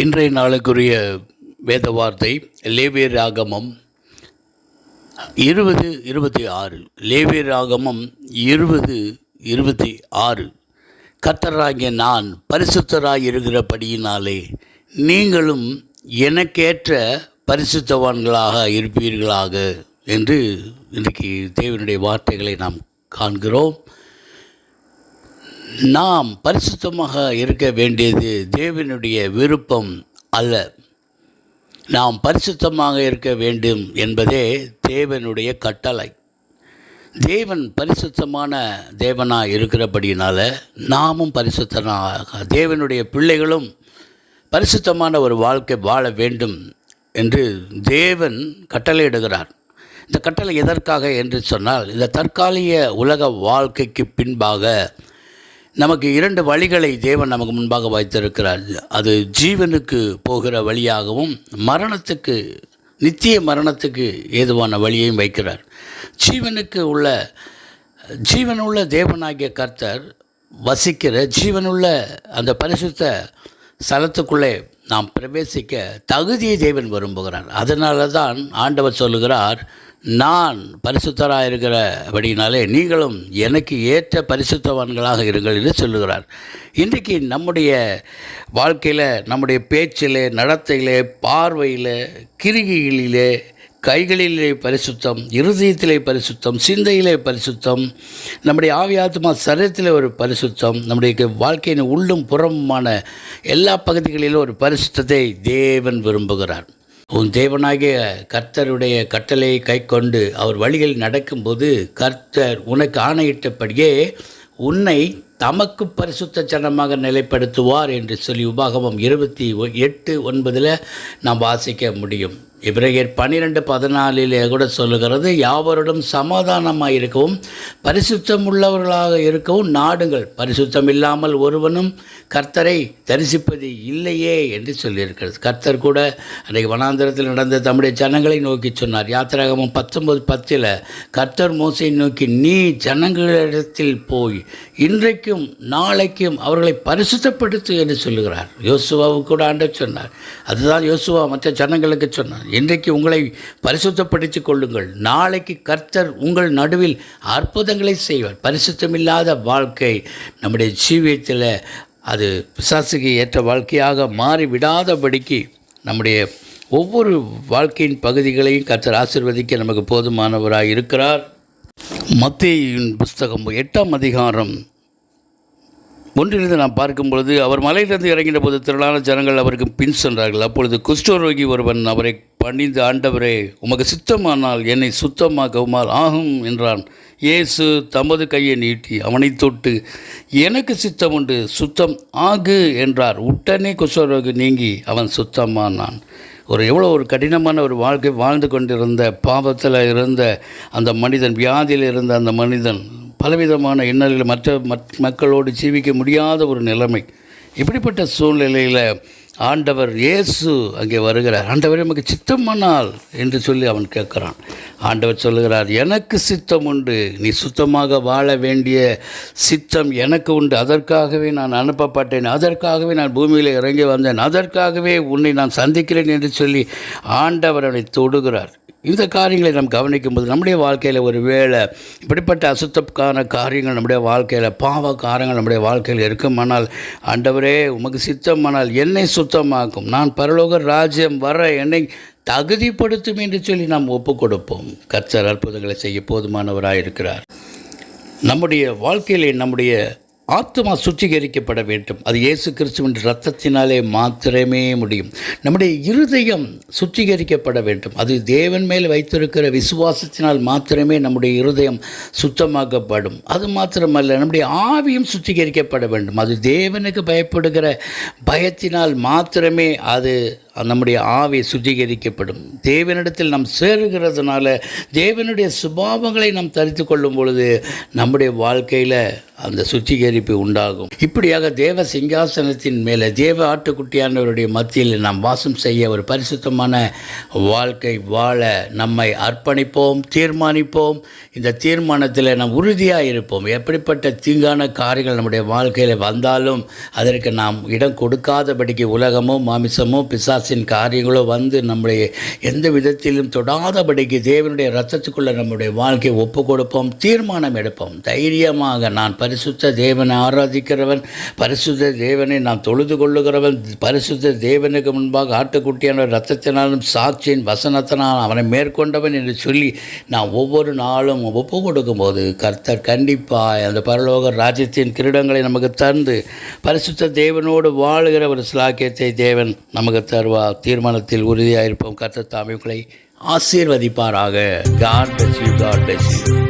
இன்றைய நாளுக்குரிய வேத வார்த்தை லேவியர் ராகமம் இருபது இருபத்தி ஆறு. லேவியர் ராகமம் இருபது இருபத்தி ஆறு. கத்தராகிய நான் பரிசுத்தராக இருக்கிறபடியினாலே நீங்களும் எனக்கேற்ற பரிசுத்தவான்களாக இருப்பீர்களாக என்று இன்றைக்கு தேவனுடைய வார்த்தைகளை நாம் காண்கிறோம். நாம் பரிசுத்தமாக இருக்க வேண்டியது தேவனுடைய விருப்பம் அல்ல. நாம் பரிசுத்தமாக இருக்க வேண்டும் என்பதே தேவனுடைய கட்டளை. தேவன் பரிசுத்தமான தேவனாக இருக்கிறபடியினால் நாமும் பரிசுத்தனாக தேவனுடைய பிள்ளைகளும் பரிசுத்தமான ஒரு வாழ்க்கை வாழ வேண்டும் என்று தேவன் கட்டளையிடுகிறார். இந்த கட்டளை எதற்காக என்று சொன்னால் இந்த தற்காலிக உலக வாழ்க்கைக்கு பின்பாக நமக்கு இரண்டு வழிகளை தேவன் நமக்கு முன்பாக வைத்திருக்கிறார். அது ஜீவனுக்கு போகிற வழியாகவும் மரணத்துக்கு நித்திய மரணத்துக்கு ஏதுவான வழியையும் வைக்கிறார். ஜீவனுக்கு உள்ள ஜீவனுள்ள தேவனாகிய கர்த்தர் வசிக்கிற ஜீவனுள்ள அந்த பரிசுத்த ஸ்தலத்துக்குள்ளே நாம் பிரவேசிக்க தகுதியை தேவன் விரும்புகிறார். அதனால தான் ஆண்டவர் சொல்லுகிறார் நான் பரிசுத்தராக இருக்கிறபடினாலே நீங்களும் எனக்கு ஏற்ற பரிசுத்தவான்களாக இருங்கள் என்று சொல்லுகிறார். இன்றைக்கு நம்முடைய வாழ்க்கையில் நம்முடைய பேச்சில் நடத்தையிலே பார்வையில் கிருகிகளிலே கைகளிலே பரிசுத்தம் இருதயத்திலே பரிசுத்தம் சிந்தையிலே பரிசுத்தம் நம்முடைய ஆவியாத்மா சரீரத்தில் ஒரு பரிசுத்தம் நம்முடைய வாழ்க்கையின் உள்ளும் புறமுமான எல்லா பகுதிகளிலும் ஒரு பரிசுத்தத்தை தேவன் விரும்புகிறார். உன் தேவனாகிய கர்த்தருடைய கட்டளையை கை கொண்டு அவர் வழிகளில் நடக்கும்போது கர்த்தர் உனக்கு ஆணையிட்டபடியே உன்னை தமக்கு பரிசுத்த சனமாக நிலைப்படுத்துவார் என்று சொல்லி உபாகமம் இருபத்தி எட்டு ஒன்பதில் நாம் வாசிக்க முடியும். இப்ரேயர் பன்னிரெண்டு பதினாலிலே கூட சொல்லுகிறது யாவரிடம் சமாதானமாக இருக்கவும் பரிசுத்தம் உள்ளவர்களாக இருக்கவும் நாடுங்கள். பரிசுத்தம் இல்லாமல் ஒருவனும் கர்த்தரை தரிசிப்பது இல்லையே என்று சொல்லியிருக்கிறது. கர்த்தர் கூட அன்றைக்கு வனாந்திரத்தில் நடந்த தம்முடைய ஜனங்களை நோக்கி சொன்னார். யாத்திராகமும் பத்தொன்பது பத்தில் கர்த்தர் மோசை நோக்கி நீ ஜனங்களிடத்தில் போய் இன்றைக்கும் நாளைக்கும் அவர்களை பரிசுத்தப்படுத்து என்று சொல்லுகிறார். யோசுவாவுக்கு கூட ஆண்டவர் சொன்னார். அதுதான் யோசுவா மற்ற ஜனங்களுக்கு சொன்னார். இன்றைக்கு உங்களை பரிசுத்தப்படுத்தி கொள்ளுங்கள். நாளைக்கு கர்த்தர் உங்கள் நடுவில் அற்புதங்களை செய்வார். பரிசுத்தமில்லாத வாழ்க்கை நம்முடைய ஜீவியத்தில் அது பிசாசுக்கு ஏற்ற வாழ்க்கையாக மாறிவிடாதபடிக்கு நம்முடைய ஒவ்வொரு வாழ்க்கையின் பகுதிகளையும் கர்த்தர் ஆசிர்வதிக்க நமக்கு போதுமானவராக இருக்கிறார். மத்தியின் புஸ்தகம் எட்டாம் அதிகாரம். ஒன்றிலிருந்து நாம் பார்க்கும் பொழுது அவர் மலையிலிருந்து இறங்கின போது திரளான ஜனங்கள் அவருக்கு பின் சென்றார்கள். அப்பொழுது குஷ்டரோகி ஒருவன் அவரை பணிந்து ஆண்டவரே உமக்கு சித்தமானால் என்னை சுத்தமாகவுமால் ஆகும் என்றான். இயேசு தமது கையை நீட்டி அவனை தொட்டு எனக்கு சித்தம் உண்டு சுத்தம் ஆகு என்றார். உடனே குஷ்டரோகி நீங்கி அவன் சுத்தமானான். ஒரு எவ்வளோ ஒரு கடினமான ஒரு வாழ்க்கை வாழ்ந்து கொண்டிருந்த பாவத்தில் இருந்த அந்த மனிதன் வியாதியில் இருந்த அந்த மனிதன் பலவிதமான இன்னல்கள் மற்ற மக்களோடு ஜீவிக்க முடியாத ஒரு நிலைமை. இப்படிப்பட்ட சூழ்நிலையில் ஆண்டவர் இயேசு அங்கே வருகிறார். ஆண்டவர் நமக்கு சித்தமானால் என்று சொல்லி அவன் கேட்குறான். ஆண்டவர் சொல்லுகிறார் எனக்கு சித்தம் உண்டு. நீ சுத்தமாக வாழ வேண்டிய சித்தம் எனக்கு உண்டு. அதற்காகவே நான் அனுப்பப்பட்டேன். அதற்காகவே நான் பூமியில் இறங்கி வந்தேன். அதற்காகவே உன்னை நான் சந்திக்கிறேன் என்று சொல்லி ஆண்டவர் அவனை தொடுகிறார். இந்த காரியங்களை நாம் கவனிக்கும்போது நம்முடைய வாழ்க்கையில் ஒரு வேளை இப்படிப்பட்ட அசுத்தக்கான காரியங்கள் நம்முடைய வாழ்க்கையில் பாவ காரங்கள் நம்முடைய வாழ்க்கையில் இருக்குமானால் ஆண்டவரே உமக்கு சித்தமானால் என்னை சுத்தமாக்கும். நான் பரலோக ராஜ்யம் வர என்னை தகுதிப்படுத்தும் என்று சொல்லி நாம் ஒப்பு கொடுப்போம் கர்த்தர் அற்புதங்களை செய்ய போதுமானவராக இருக்கிறார் நம்முடைய வாழ்க்கையிலே நம்முடைய ஆத்மா சுத்திகரிக்கப்பட வேண்டும். அது இயேசு கிறிஸ்துவின் ரத்தத்தினாலே மாத்திரமே முடியும். நம்முடைய இருதயம் சுத்திகரிக்கப்பட வேண்டும். அது தேவன் மேல் வைத்திருக்கிற விசுவாசத்தினால் மாத்திரமே நம்முடைய இருதயம் சுத்தமாக்கப்படும். அது மாத்திரமல்ல நம்முடைய ஆவியும் சுத்திகரிக்கப்பட வேண்டும். அது தேவனுக்கு பயப்படுகிற பயத்தினால் மாத்திரமே அது நம்முடைய ஆவி சுத்திகரிக்கப்படும். தேவனிடத்தில் நாம் சேருகிறதுனால தேவனுடைய சுபாவங்களை நாம் தரித்து கொள்ளும் பொழுது நம்முடைய வாழ்க்கையில் அந்த சுத்திகரிப்பு உண்டாகும். இப்படியாக தேவ சிங்காசனத்தின் மேலே தேவ ஆட்டுக்குட்டியானவருடைய மத்தியில் நாம் வாசம் செய்ய ஒரு பரிசுத்தமான வாழ்க்கை வாழ நம்மை அர்ப்பணிப்போம் தீர்மானிப்போம். இந்த தீர்மானத்தில் நாம் உறுதியாக இருப்போம். எப்படிப்பட்ட தீங்கான காரியங்கள் நம்முடைய வாழ்க்கையில் வந்தாலும் அதற்கு நாம் இடம் கொடுக்காதபடிக்கு உலகமோ மாமிசமோ பிசாசின் காரியங்களோ வந்து நம்முடைய எந்த விதத்திலும் தொடாதபடிக்கு தேவனுடைய ரத்தத்துக்குள்ளே நம்முடைய வாழ்க்கையை ஒப்பு கொடுப்போம் தீர்மானம் எடுப்போம். தைரியமாக நான் பரிசுத்த தேவனை ஆராதிக்கிறவன் பரிசுத்த தேவனை நான் தொழுது கொள்ளுகிறவன் பரிசுத்த தேவனுக்கு முன்பாக ஆட்டுக்குட்டியான ரத்தத்தினாலும் சாட்சியின் வசனத்தினால் அவனை மேற்கொண்டவன் என்று சொல்லி நான் ஒவ்வொரு நாளும் ஒப்பு கொடுக்கும்போது கர்த்தர் கண்டிப்பாக அந்த பரலோக ராஜ்யத்தின் கிரீடங்களை நமக்கு தந்து பரிசுத்த தேவனோடு வாழுகிற ஒரு சிலாக்கியத்தை தேவன் நமக்கு தருவார். தீர்மானத்தில் உறுதியாக இருப்போம் கத்த தாமிகளை ஆசீர்வதிப்பாராக. God bless you God bless you